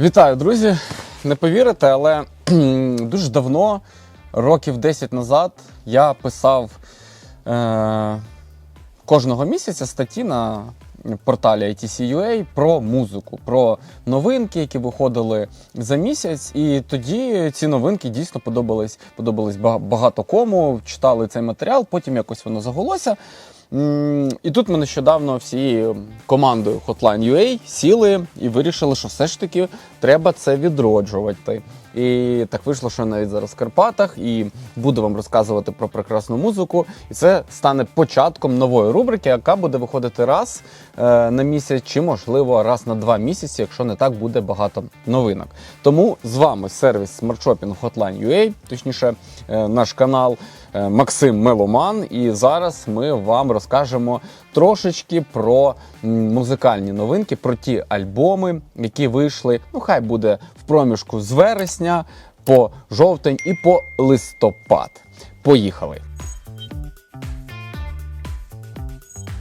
Вітаю, друзі! Не повірите, але дуже давно, років 10 назад, я писав е, кожного місяця статті на порталі ITC.ua про музику, про новинки, які виходили за місяць. І тоді ці новинки дійсно подобались, подобались багато кому. Читали цей матеріал, потім якось воно загулося. І тут ми нещодавно всією командою Hotline UA сіли і вирішили, що все ж таки треба це відроджувати. І так вийшло, що я навіть зараз в Карпатах і буду вам розказувати про прекрасну музику. І це стане початком нової рубрики, яка буде виходити раз е, на місяць, чи можливо раз на два місяці, якщо не так буде багато новинок. Тому з вами сервіс Smart Shopping Hotline.ua, точніше, е, наш канал Максим Меломан. І зараз ми вам розкажемо трошечки про музикальні новинки, про ті альбоми, які вийшли. Ну, хай буде в проміжку з вересня по жовтень і по листопад. Поїхали!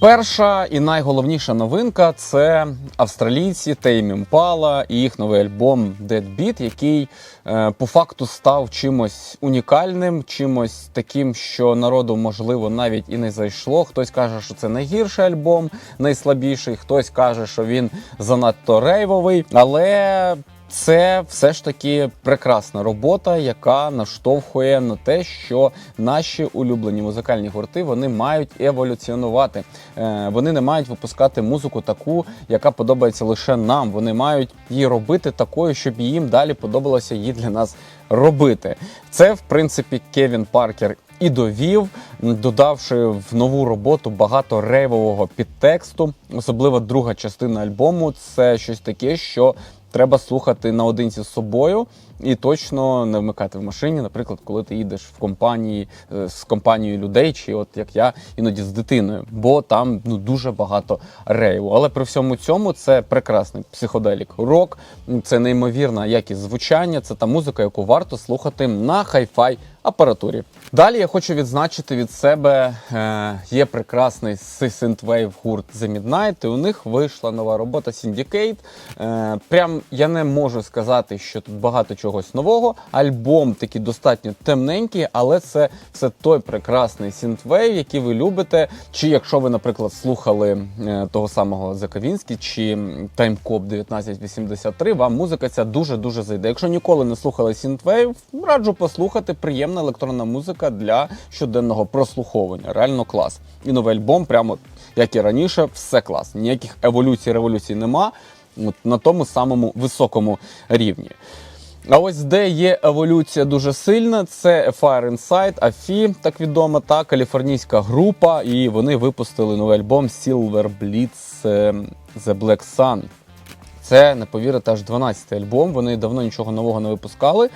Перша і найголовніша новинка це австралійці Tame Impala і їх новий альбом Dead Beat, який е, по факту став чимось унікальним, чимось таким, що народу можливо навіть і не зайшло. Хтось каже, що це найгірший альбом, найслабіший, хтось каже, що він занадто рейвовий, але це все ж таки прекрасна робота, яка наштовхує на те, що наші улюблені музикальні гурти вони мають еволюціонувати. Е, Вони не мають випускати музику таку, яка подобається лише нам. Вони мають її робити такою, щоб їм далі подобалося її для нас робити. Це, в принципі, Кевін Паркер і довів, додавши в нову роботу багато рейвового підтексту. Особливо друга частина альбому це щось таке, що треба слухати наодинці з собою і точно не вмикати в машині, наприклад, коли ти їдеш в компанії е, з компанією людей, чи от як я іноді з дитиною, бо там ну дуже багато рейву. Але при всьому цьому це прекрасний психоделік рок, це неймовірна якість звучання, це та музика, яку варто слухати на хай-фай апаратурі. Далі я хочу відзначити від себе е, є прекрасний synthwave гурт The Midnight, і у них вийшла нова робота Syndicate. Е, прям я не можу сказати, що тут багато чогось нового. Альбом такий достатньо темненький, але це все той прекрасний synthwave, який ви любите. Чи якщо ви, наприклад, слухали е, того самого Заковінський чи Timecop 1983, вам музика ця дуже дуже зайде. Якщо ніколи не слухали synthwave, раджу послухати. Приємна електронна музика для щоденного прослуховування. Реально клас. І новий альбом, прямо як і раніше, все клас. Ніяких еволюцій, революцій нема. От на тому самому високому рівні. А ось де є еволюція дуже сильна, це Fire Inside, AFI, так відома, та каліфорнійська група, і вони випустили новий альбом Silver Blitz е, The Black Sun. Це, не повірите, аж 12-й альбом. Вони давно нічого нового не випускали,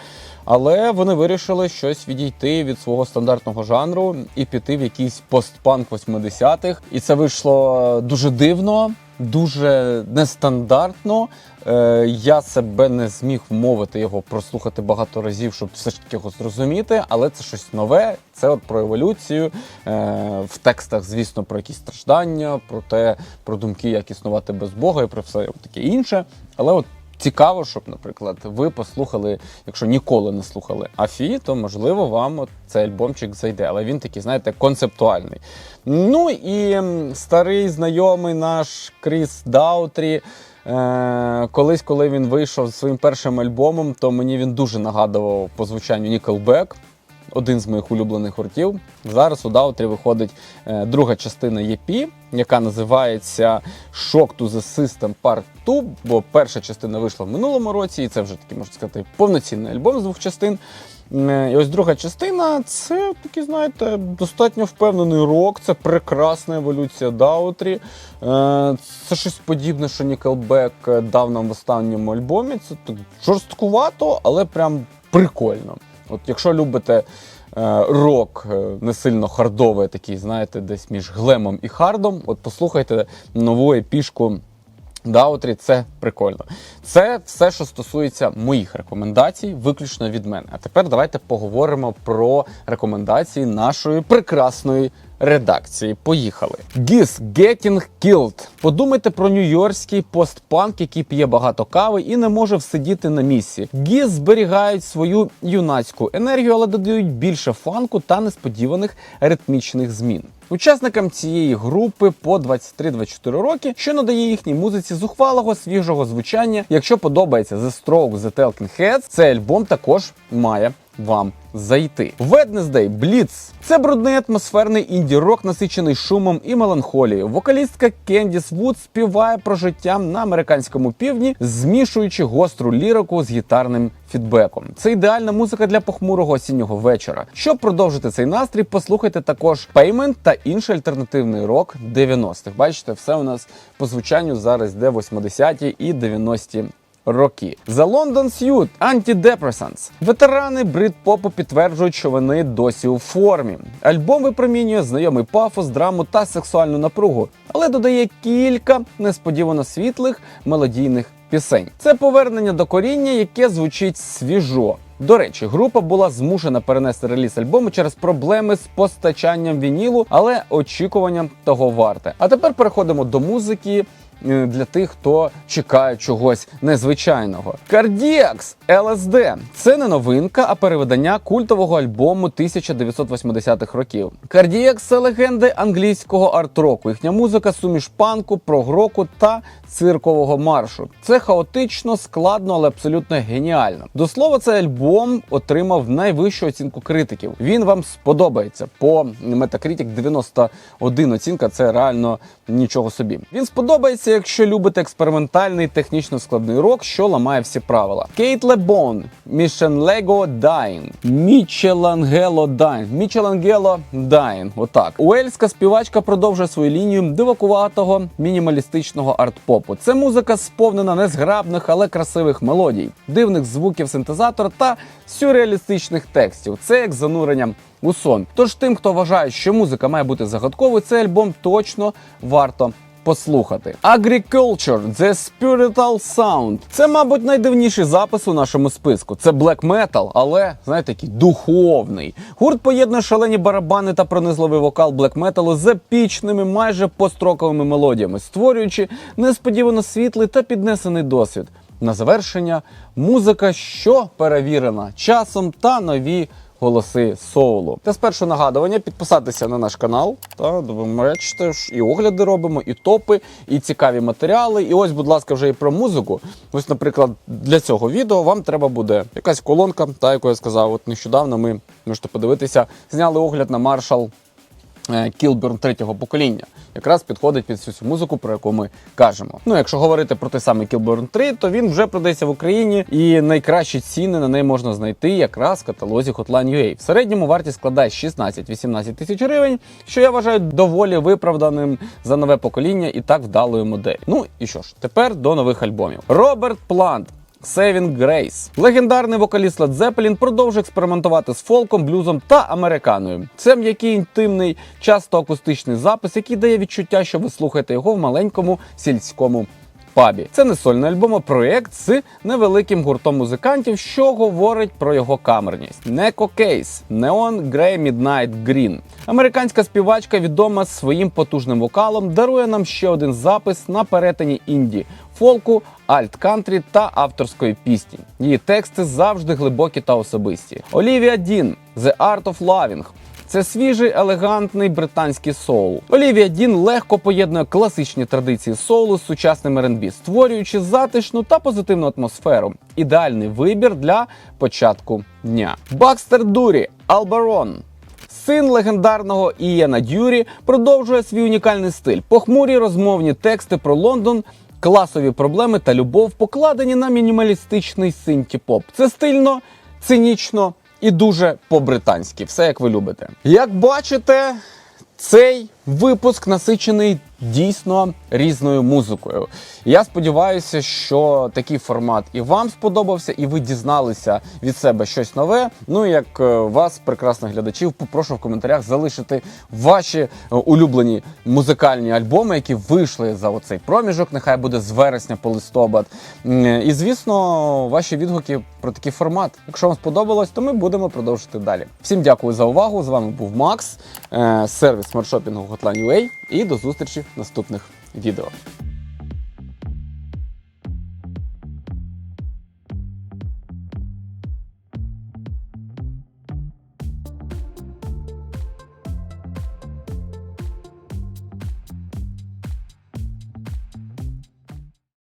але вони вирішили щось відійти від свого стандартного жанру і піти в якийсь постпанк 80-х. І це вийшло дуже дивно, дуже нестандартно. Е, я себе не зміг вмовити його прослухати багато разів, щоб все ж таки його зрозуміти, але це щось нове. Це от про еволюцію. Е, в текстах, звісно, про якісь страждання, про те, про думки, як існувати без Бога і про все таке інше. Але от цікаво, щоб, наприклад, ви послухали, якщо ніколи не слухали Афі, то можливо вам цей альбомчик зайде. Але він такий, знаєте, концептуальний. Ну і старий знайомий наш Кріс Даутрі. Е, колись, коли він вийшов зі своїм першим альбомом, то мені він дуже нагадував по звучанню Nickelback, один з моїх улюблених гуртів. Зараз у Даутрі виходить е, друга частина EP, яка називається Shock to the System Part 2, бо перша частина вийшла в минулому році, і це вже такий, можна сказати, повноцінний альбом з двох частин. Е, І ось друга частина це такий, знаєте, достатньо впевнений рок, це прекрасна еволюція Даутрі. Е, Це щось подібне, що Nickelback дав нам в останньому альбомі. Це так жорсткувато, але прям прикольно. От якщо любите е, рок е, не сильно хардовий, такий, знаєте, десь між глемом і хардом, от послухайте нову епішку Даутрі, це прикольно. Це все, що стосується моїх рекомендацій, виключно від мене. А тепер давайте поговоримо про рекомендації нашої прекрасної редакції. Поїхали. Гіс Getting Killed. Подумайте про нью-йоркський постпанк, який п'є багато кави і не може всидіти на місці. Гіс зберігають свою юнацьку енергію, але додають більше фанку та несподіваних ритмічних змін. Учасникам цієї групи по 23-24 роки, що надає їхній музиці зухвалого свіжого звучання. Якщо подобається The Strokes, The Talking Heads, цей альбом також має вам зайти. Wednesday Blitz – це брудний атмосферний інді-рок, насичений шумом і меланхолією. Вокалістка Кендіс Вуд співає про життя на американському півдні, змішуючи гостру лірику з гітарним фідбеком. Це ідеальна музика для похмурого осіннього вечора. Щоб продовжити цей настрій, послухайте також Payment та інший альтернативний рок 90-х. Бачите, все у нас по звучанню зараз йде 80-ті і 90-ті роки. The London Suit Antidepressants. Ветерани брит-попу підтверджують, що вони досі у формі. Альбом випромінює знайомий пафос, драму та сексуальну напругу, але додає кілька несподівано світлих мелодійних пісень. Це повернення до коріння, яке звучить свіжо. До речі, група була змушена перенести реліз альбому через проблеми з постачанням вінілу, але очікуванням того варте. А тепер переходимо до музики. Е, Для тих, хто чекає чогось незвичайного. Cardiacs LSD – це не новинка, а переведення культового альбому 1980-х років. Cardiacs – це легенди англійського арт-року. Їхня музика суміш панку, прогроку та циркового маршу. Це хаотично, складно, але абсолютно геніально. До слова, цей альбом отримав найвищу оцінку критиків. Він вам сподобається. По Metacritic 91 оцінка. Це реально нічого собі. Він сподобається, якщо любите експериментальний технічно складний рок, що ламає всі правила. Кейт Лебон, Мішенлего Дайн, Мічелангело Дайн, Мічелангело Дайн. Отак. Уельська співачка продовжує свою лінію дивакуватого мінімалістичного арт-попу. Це музика сповнена незграбних, але красивих мелодій, дивних звуків синтезатора та сюрреалістичних текстів. Це як занурення у сон. Тож тим, хто вважає, що музика має бути загадковою, цей альбом точно варто. Послухати Agriculture The Spiritual Sound. Це, мабуть, найдивніший запис у нашому списку. Це black metal, але знаєте, такий духовний. Гурт поєднує шалені барабани та пронизливий вокал black metal з епічними, майже построковими мелодіями, створюючи несподівано світлий та піднесений досвід. На завершення музика, що перевірена часом та нові голоси соулу. Та спершу нагадування підписатися на наш канал. Та бачите, і огляди робимо, і топи, і цікаві матеріали. І ось, будь ласка, вже і про музику. Ось, наприклад, для цього відео вам треба буде якась колонка, та яку я сказав. От нещодавно ми можете подивитися, зняли огляд на Marshall Кілберн третього покоління. Якраз підходить під всю цю музику, про яку ми кажемо. Ну, якщо говорити про той самий Кілберн 3, то він вже продається в Україні, і найкращі ціни на неї можна знайти якраз в каталозі Hotline UA. В середньому вартість складає 16-18 тисяч гривень, що я вважаю доволі виправданим за нове покоління і так вдалою модель. Ну і що ж, тепер до нових альбомів. Роберт Плант. Saving Grace. Легендарний вокаліст Led Zeppelin продовжує експериментувати з фолком, блюзом та американою. Це м'який інтимний, часто акустичний запис, який дає відчуття, що ви слухаєте його в маленькому сільському пабі. Це не сольний альбом, а проєкт з невеликим гуртом музикантів, що говорить про його камерність. Неко Кейс Neon Grey Midnight Green. Американська співачка, відома своїм потужним вокалом, дарує нам ще один запис на перетині інді, фолку, альт-кантрі та авторської пісні. Її тексти завжди глибокі та особисті. Олівія Дін The Art of Loving. Це свіжий, елегантний британський соул. Олівія Дін легко поєднує класичні традиції соулу з сучасним R&B, створюючи затишну та позитивну атмосферу. Ідеальний вибір для початку дня. Бакстер Дурі Албарон. Син легендарного Ієна Дюрі продовжує свій унікальний стиль. Похмурі розмовні тексти про Лондон, класові проблеми та любов покладені на мінімалістичний синті-поп. Це стильно, цинічно і дуже по-британськи. Все як ви любите. Як бачите, цей випуск насичений дійсно різною музикою. Я сподіваюся, що такий формат і вам сподобався, і ви дізналися від себе щось нове. Ну як е, вас, прекрасних глядачів, попрошу в коментарях залишити ваші е, улюблені музикальні альбоми, які вийшли за оцей проміжок. Нехай буде з вересня по листопад. І звісно, ваші відгуки про такий формат. Якщо вам сподобалось, то ми будемо продовжити далі. Всім дякую за увагу. З вами був Макс, е, сервіс смартшопінгу Hotline.ua і до зустрічі в наступних відео.